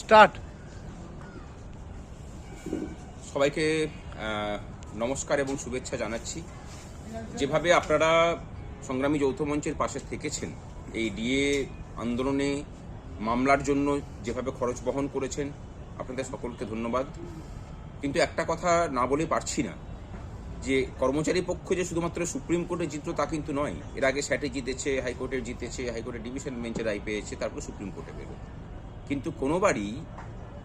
Start. সবাইকে নমস্কার এবং শুভেচ্ছা জানাচ্ছি। যেভাবে আপনারা সংগ্রামী যৌথ মঞ্চের পাশে থেকেছেন, এই ডিএ আন্দোলনে মামলার জন্য যেভাবে খরচ বহন করেছেন, আপনাদের সকলকে ধন্যবাদ। কিন্তু একটা কথা না বলে পারছি না, যে কর্মচারী পক্ষ যে শুধুমাত্র সুপ্রিম কোর্টে জিতলো তা কিন্তু নয়। এর আগে স্যাটে জিতেছে হাইকোর্টে জিতেছে, হাইকোর্টের ডিভিশন বেঞ্চে রায় পেয়েছে, তারপরে সুপ্রিম কোর্টে পেল কিন্তু কোনোবারই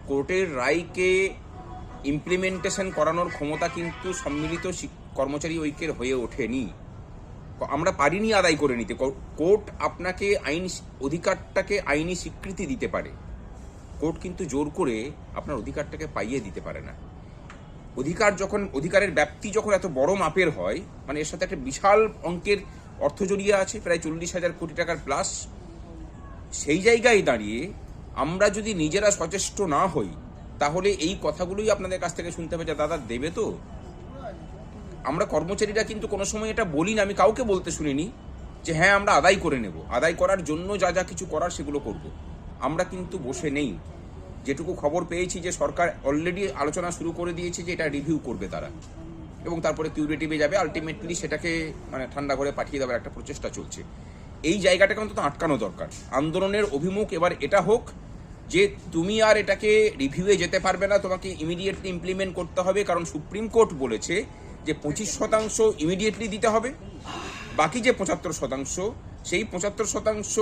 কোর্টের রায়কে ইমপ্লিমেন্টেশন করানোর ক্ষমতা কিন্তু সম্মিলিত কর্মচারী ঐক্যের হয়ে ওঠেনি। আমরা পারিনি আদায় করে নিতে। কোর্ট আপনাকে আইন অধিকারটাকে আইনি স্বীকৃতি দিতে পারে। কোর্ট কিন্তু জোর করে আপনার অধিকারটাকে পাইয়ে দিতে পারে না। অধিকার যখন, অধিকারের ব্যাপ্তি যখন এত বড় মাপের হয় মানে এর সাথে একটা বিশাল অঙ্কের অর্থ জড়িয়ে আছে, প্রায় চল্লিশ হাজার কোটি টাকার প্লাস সেই জায়গায় দাঁড়িয়ে আমরা যদি নিজেরা সচেষ্ট না হই, তাহলে এই কথাগুলোই আপনাদের কাছ থেকে শুনতে হবে যে, দাদা, দেবে তো? আমরা কর্মচারীরা কিন্তু কোনো সময় এটা বলি না, আমি কাউকে বলতে শুনিনি যে হ্যাঁ আমরা আদায় করে নেব। আদায় করার জন্য যা যা কিছু করার সেগুলো করব। আমরা কিন্তু বসে নেই। যেটুকু খবর পেয়েছি যে, সরকার অলরেডি আলোচনা শুরু করে দিয়েছে যে, এটা রিভিউ করবে তারা। এবং তারপরে কিউরেটিভে যাবে। আলটিমেটলি সেটাকে মানে ঠান্ডা করে পাঠিয়ে দেওয়ার একটা প্রচেষ্টা চলছে। এই জায়গাটাকে অন্তত আটকানো দরকার। আন্দোলনের অভিমুখ এবার এটা হোক যে তুমি আর এটাকে রিভিউয়ে যেতে পারবে না, তোমাকে ইমিডিয়েটলি ইমপ্লিমেন্ট করতে হবে, কারণ সুপ্রিম কোর্ট বলেছে যে পঁচিশ শতাংশ ইমিডিয়েটলি দিতে হবে। বাকি যে পঁচাত্তর শতাংশ, সেই পঁচাত্তর শতাংশ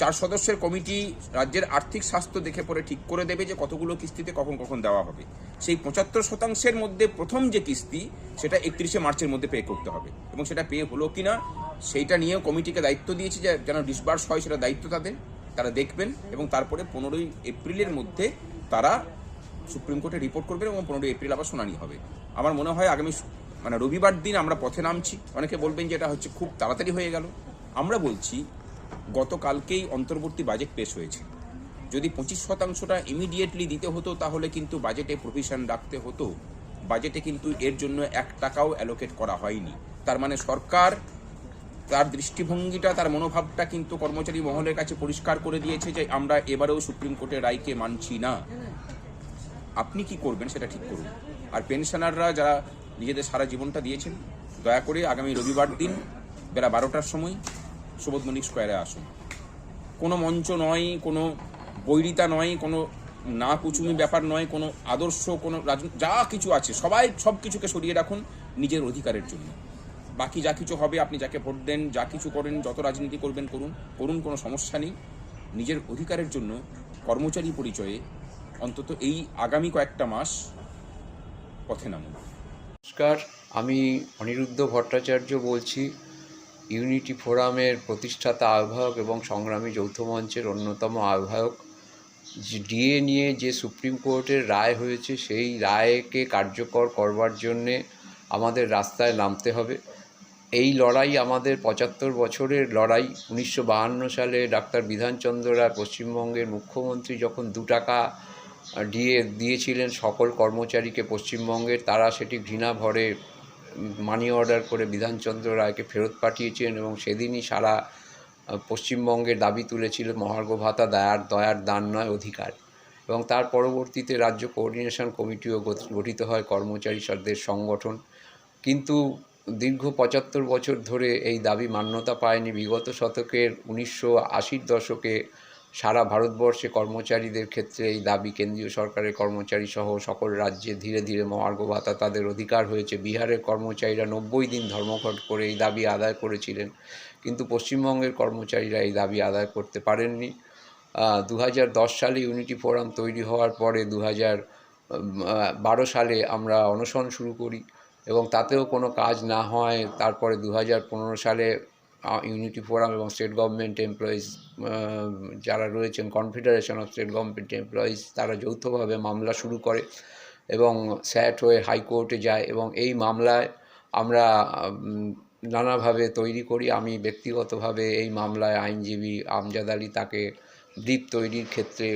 চার সদস্যের কমিটি রাজ্যের আর্থিক স্বাস্থ্য দেখে পরে ঠিক করে দেবে যে কতগুলো কিস্তিতে কখন কখন দেওয়া হবে। সেই পঁচাত্তর শতাংশের মধ্যে প্রথম যে কিস্তি, সেটা একত্রিশে মার্চের মধ্যে পে করতে হবে। এবং সেটা পে হলো কিনা, সেইটা নিয়ে কমিটিকে দায়িত্ব দিয়েছে যে যেন ডিসবার্স হয়, সেটা দায়িত্ব তাদের। তারা দেখবেন এবং তারপরে পনেরোই এপ্রিলের মধ্যে তারা সুপ্রিম কোর্টে রিপোর্ট করবেন এবং পনেরোই এপ্রিল আবার শুনানি হবে। আমার মনে হয় আগামী মানে রবিবার দিন আমরা পথে নামছি। অনেকে বলবেন যে এটা হচ্ছে খুব তাড়াতাড়ি হয়ে গেল। আমরা বলছি গতকালকেই অন্তর্বর্তী বাজেট পেশ হয়েছে। যদি পঁচিশ শতাংশটা ইমিডিয়েটলি দিতে হতো তাহলে কিন্তু বাজেটে প্রভিশন রাখতে হতো। বাজেটে কিন্তু এর জন্য এক টাকাও অ্যালোকেট করা হয়নি। তার মানে সরকার তার দৃষ্টিভঙ্গিটা, তার মনোভাবটা কিন্তু কর্মচারী মহলের কাছে পরিষ্কার করে দিয়েছে যে আমরা এবারেও সুপ্রিম কোর্টের রায়কে মানছি না। আপনি কি করবেন সেটা ঠিক করুন। আর পেনশনাররা যারা নিজেদের সারা জীবনটা দিয়েছেন, দয়া করে আগামী রবিবার দিন বেলা বারোটার সময় সুবোধ মল্লিক স্কোয়ারে আসুন। কোনো মঞ্চ নয়, কোনো বৈরিতা নয়, কোনো না কুচুমি ব্যাপার নয়, কোনো আদর্শ, কোনো যা কিছু আছে, সবাই সব কিছুকে সরিয়ে রাখুন নিজের অধিকারের জন্য। বাকি যা কিছু হবে, আপনি যাকে ভোট দেন, যা কিছু করেন, যত রাজনীতি করবেন, করুন। করুন, কোনো সমস্যা নেই। নিজের অধিকারের জন্য কর্মচারী পরিচয়ে অন্তত এই আগামী কয়েকটা মাস পথে নামুন। নমস্কার, আমি অনিরুদ্ধ ভট্টাচার্য বলছি। ইউনিটি ফোরামের প্রতিষ্ঠাতা আহ্বায়ক এবং সংগ্রামী যৌথ মঞ্চের অন্যতম আহ্বায়ক। ডিএ নিয়ে যে সুপ্রিম কোর্টের রায় হয়েছে, সেই রায়কে কার্যকর করবার জন্যে আমাদের রাস্তায় নামতে হবে। এই লড়াই আমাদের পঁচাত্তর বছরের লড়াই। উনিশশো বাহান্ন সালে ডাক্তার বিধানচন্দ্র রায় পশ্চিমবঙ্গের মুখ্যমন্ত্রী যখন দু টাকা দিয়ে দিয়েছিলেন সকল কর্মচারীকে পশ্চিমবঙ্গের, তারা সেটি ঘৃণা ভরে মানি অর্ডার করে বিধানচন্দ্র রায়কে ফেরত পাঠিয়েছিলেন এবং সেদিনই সারা পশ্চিমবঙ্গের দাবি তুলেছিল মহার্ঘ ভাতা দয়ার দয়ার দান নয়, অধিকার। এবং তার পরবর্তীতে রাজ্য কোঅর্ডিনেশন কমিটিও গঠিত হয় কর্মচারী কর্মচারীদের সংগঠন। কিন্তু দীর্ঘ পঁচাত্তর বছর ধরে এই দাবি মান্যতা পায়নি। বিগত শতকের উনিশশো আশির দশকে সারা ভারতবর্ষে কর্মচারীদের ক্ষেত্রে এই দাবি কেন্দ্রীয় সরকারের কর্মচারী সহ সকল রাজ্যে ধীরে ধীরে মহার্ঘ ভাতা তাদের অধিকার হয়েছে। বিহারের কর্মচারীরা নব্বই দিন ধর্মঘট করে এই দাবি আদায় করেছিলেন, কিন্তু পশ্চিমবঙ্গের কর্মচারীরা এই দাবি আদায় করতে পারেননি। দু হাজার দশ সালে ইউনিটি ফোরাম তৈরি হওয়ার পরে দু বারো সালে আমরা অনশন শুরু করি। এবং তাতেও কোনো কাজ না হয়। তারপরে দু হাজার পনেরো সালে ইউনিটি ফোরাম এবং স্টেট গভর্নমেন্ট এমপ্লয়িজ যারা রয়েছেন confederation of state government employees তারা যৌথভাবে মামলা শুরু করে এবং স্যাট হয়ে হাইকোর্টে যায় এবং এই মামলায় আমরা নানাভাবে তৈরি করি। আমি ব্যক্তিগতভাবে এই মামলায় আইনজীবী আমজাদ আলী তাকে দ্বীপ তৈরির ক্ষেত্রে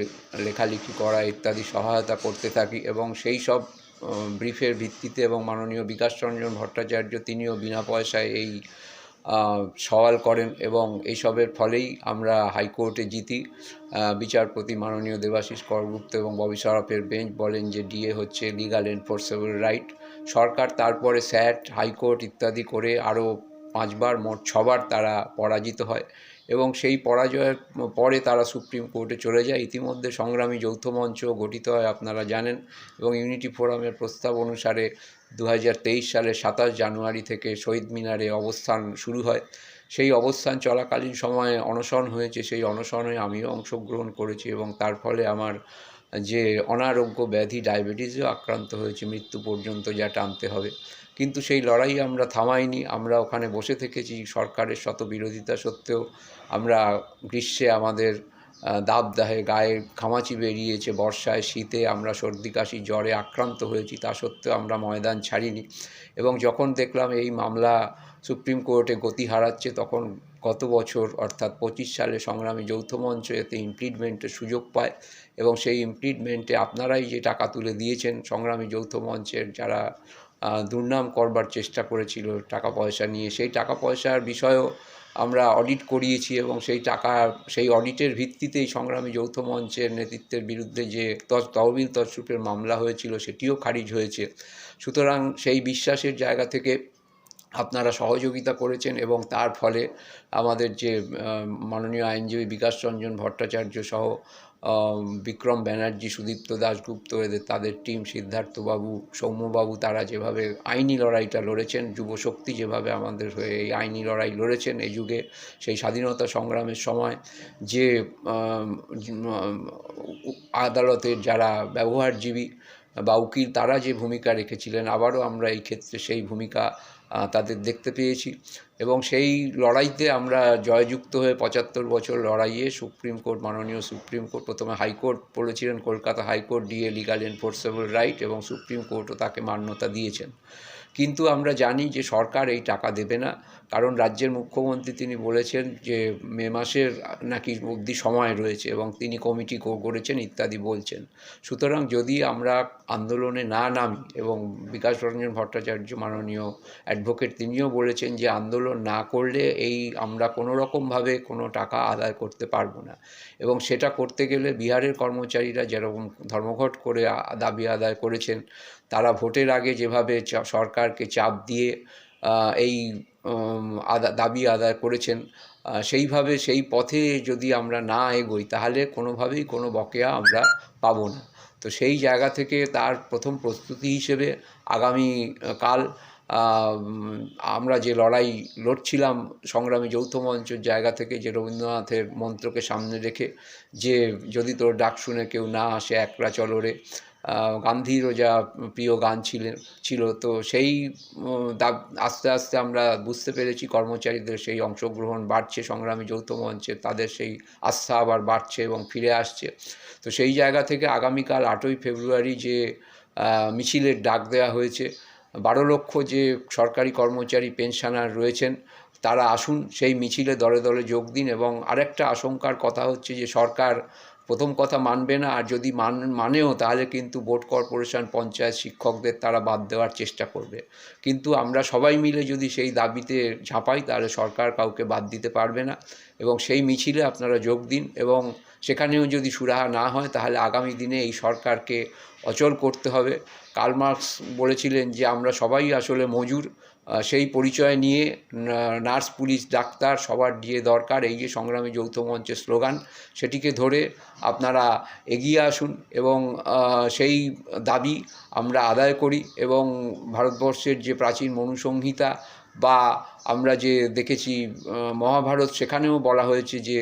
লেখালেখি করা ইত্যাদি সহায়তা করতে থাকি এবং সেই সব ব্রিফের ভিত্তিতে এবং মাননীয় বিকাশ রঞ্জন ভট্টাচার্য তিনিও বিনা পয়সায় এই সওয়াল করেন এবং এইসবের ফলেই আমরা হাইকোর্টে জিতি। বিচারপতি মাননীয় দেবাশিস করগুপ্ত এবং ববি সরফের বেঞ্চ বলেন যে ডিএ হচ্ছে লিগাল এনফোর্সেবল রাইট। সরকার তারপরে স্যাট, হাইকোর্ট ইত্যাদি করে আরও পাঁচবার মোট ছবার তারা পরাজিত হয়। এবং সেই পরাজয়ের পরে তারা সুপ্রিম কোর্টে চলে যায়। ইতিমধ্যে সংগ্রামী যৌথ মঞ্চ গঠিত হয়, আপনারা জানেন। এবং ইউনিটি ফোরামের প্রস্তাব অনুসারে দু সালে সাতাশ জানুয়ারি থেকে শহীদ মিনারে অবস্থান শুরু হয়। সেই অবস্থান চলাকালীন সময়ে অনশন হয়েছে। সেই অনশনে আমিও অংশগ্রহণ করেছি এবং তার ফলে আমার যে অনারোগ্য ব্যাধি ডায়াবেটিসও আক্রান্ত হয়েছে মৃত্যু পর্যন্ত যা টানতে হবে। কিন্তু সেই লড়াই আমরা থামাইনি। আমরা ওখানে বসে থেকেছি সরকারের শত বিরোধিতা সত্ত্বেও। আমরা গ্রীষ্মে আমাদের দাবদাহে গায়ে ঘামাচি বেরিয়েছে বর্ষায়, শীতে আমরা সর্দি, কাশি, জ্বরে আক্রান্ত হয়েছি তা সত্ত্বেও আমরা ময়দান ছাড়িনি। এবং যখন দেখলাম এই মামলা সুপ্রিম কোর্টে গতি হারাচ্ছে, তখন গত বছর অর্থাৎ পঁচিশ সালে সংগ্রামী যৌথ মঞ্চ এতে ইমপ্লিডমেন্টের সুযোগ পায় এবং সেই ইমপ্লিডমেন্টে আপনারাই যে টাকা তুলে দিয়েছেন সংগ্রামী যৌথ মঞ্চের যারা দুর্নাম করবার চেষ্টা করেছিল টাকা পয়সা নিয়ে। সেই টাকা পয়সার বিষয়েও আমরা অডিট করিয়েছি এবং সেই টাকা, সেই অডিটের ভিত্তিতেই সংগ্রামী যৌথ মঞ্চের নেতৃত্বের বিরুদ্ধে যে তহবিল তছরূপের মামলা হয়েছিল সেটিও খারিজ হয়েছে। সুতরাং সেই বিশ্বাসের জায়গা থেকে আপনারা সহযোগিতা করেছেন এবং তার ফলে আমাদের যে মাননীয় আইনজীবী বিকাশ রঞ্জন ভট্টাচার্য সহ বিক্রম ব্যানার্জি, সুদীপ্ত দাশগুপ্ত, এদের, তাদের টিম সিদ্ধার্থবাবু, সৌম্যবাবু, তারা যেভাবে আইনি লড়াইটা লড়েছেন, যুবশক্তি যেভাবে আমাদের হয়ে এই আইনি লড়াই লড়েছেন এই যুগে, সেই স্বাধীনতা সংগ্রামের সময় যে আদালতের যারা ব্যবহারজীবী বা উকিল, তারা যে ভূমিকা রেখেছিলেন, আবারও আমরা এই ক্ষেত্রে সেই ভূমিকা তাদের দেখতে পেয়েছি। এবং সেই লড়াইতে আমরা জয়যুক্ত হয়ে পঁচাত্তর বছর লড়াইয়ে সুপ্রিম কোর্ট, মাননীয় সুপ্রিম কোর্ট, প্রথমে হাইকোর্ট বলেছিলেন Kolkata high court DA legal enforceable right এবং সুপ্রিম কোর্টও তাকে মান্যতা দিয়েছেন। কিন্তু আমরা জানি যে সরকার এই টাকা দেবে না। কারণ রাজ্যের মুখ্যমন্ত্রী তিনি বলেছেন যে মে মাসের নাকি অবধি সময় রয়েছে এবং তিনি কমিটি করেছেন ইত্যাদি বলছেন। সুতরাং যদি আমরা আন্দোলনে না নামি এবং বিকাশ রঞ্জন ভট্টাচার্য মাননীয় অ্যাডভোকেট তিনিও বলেছেন যে আন্দোলন না করলে এই আমরা কোনো রকমভাবে কোনো টাকা আদায় করতে পারব না। এবং সেটা করতে গেলে বিহারের কর্মচারীরা যেরকম ধর্মঘট করে দাবি আদায় করেছেন তারা ভোটের আগে যেভাবে সরকারকে চাপ দিয়ে এই আদা, দাবি আদায় করেছেন সেইভাবে সেই পথে যদি আমরা না এগোই, তাহলে কোনোভাবেই কোনো বকেয়া আমরা পাবো না। তো সেই জায়গা থেকে তার প্রথম প্রস্তুতি হিসেবে আগামী কাল আমরা যে লড়াই লড়ছিলাম সংগ্রামী যৌথ মঞ্চের জায়গা থেকে যে রবীন্দ্রনাথের মন্ত্রকে সামনে রেখে, যে যদি তোর ডাক শুনে কেউ না আসে, একলা চলরে গান্ধীরও যা প্রিয় গান ছিলেন ছিল, তো সেই আস্তে আস্তে আমরা বুঝতে পেরেছি কর্মচারীদের সেই অংশগ্রহণ বাড়ছে, সংগ্রামী যৌথ মঞ্চে তাদের সেই আস্থা আবার বাড়ছে এবং ফিরে আসছে। তো সেই জায়গা থেকে আগামীকাল আটই ফেব্রুয়ারি যে মিছিলের ডাক দেওয়া হয়েছে বারো লক্ষ যে সরকারি কর্মচারী, পেনশনার রয়েছেন, তারা আসুন, সেই মিছিলে দলে দলে যোগ দিন এবং আরেকটা আশঙ্কার কথা হচ্ছে যে সরকার প্রথম কথা মানবে না, আর যদি মান, মানেও তাহলে কিন্তু বোর্ড কর্পোরেশন পঞ্চায়েত শিক্ষকদের তারা বাদ দেওয়ার চেষ্টা করবে। কিন্তু আমরা সবাই মিলে যদি সেই দাবিতে ঝাঁপাই, তাহলে সরকার কাউকে বাদ দিতে পারবে না এবং সেই মিছিলে আপনারা যোগ দিন এবং সেখানেও যদি সুরাহা না হয়, তাহলে আগামী দিনে এই সরকারকে অচল করতে হবে। কার্ল মার্কস বলেছিলেন যে, আমরা সবাই আসলে মজুর। সেই পরিচয় নিয়ে নার্স, পুলিশ, ডাক্তার সবার দিয়ে দরকার। এই যে সংগ্রামী যৌথ মঞ্চের স্লোগান, সেটিকে ধরে আপনারা এগিয়ে আসুন এবং সেই দাবি আমরা আদায় করি এবং ভারতবর্ষের যে প্রাচীন মনুসংহিতা বা আমরা যে দেখেছি মহাভারত, সেখানেও বলা হয়েছে যে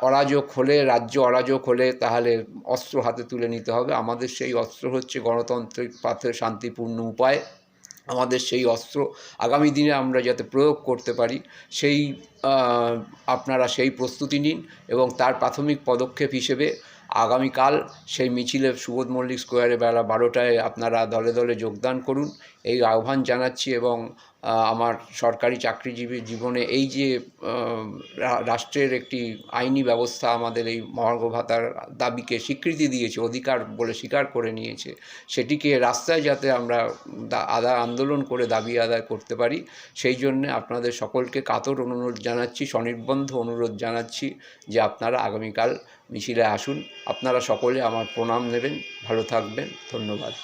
অরাজক হলে রাজ্য অরাজক হলে তাহলে অস্ত্র হাতে তুলে নিতে হবে। আমাদের সেই অস্ত্র হচ্ছে গণতান্ত্রিক পাথে শান্তিপূর্ণ উপায়। আমাদের সেই অস্ত্র আগামী দিনে আমরা যাতে প্রয়োগ করতে পারি, সেই আপনারা সেই প্রস্তুতি নিন এবং তার প্রাথমিক পদক্ষেপ হিসেবে আগামীকাল সেই মিছিলে সুবোধ মল্লিক স্কোয়ারে বেলা বারোটায় আপনারা দলে দলে যোগদান করুন। এই আহ্বান জানাচ্ছি এবং আমার সরকারি চাকরিজীবী জীবনে এই যে রাষ্ট্রের একটি আইনি ব্যবস্থা আমাদের এই মহার্ঘ ভাতার দাবিকে স্বীকৃতি দিয়েছে, অধিকার বলে স্বীকার করে নিয়েছে, সেটিকে রাস্তায় যাতে আমরা দা- আদায় আন্দোলন করে দাবি আদায় করতে পারি, সেই জন্য আপনাদের সকলকে কাতর অনুরোধ জানাচ্ছি, স্বনির্বন্ধ অনুরোধ জানাচ্ছি যে আপনারা আগামীকাল মিছিলে আসুন। আপনারা সকলে আমার প্রণাম নেবেন। ভালো থাকবেন। ধন্যবাদ।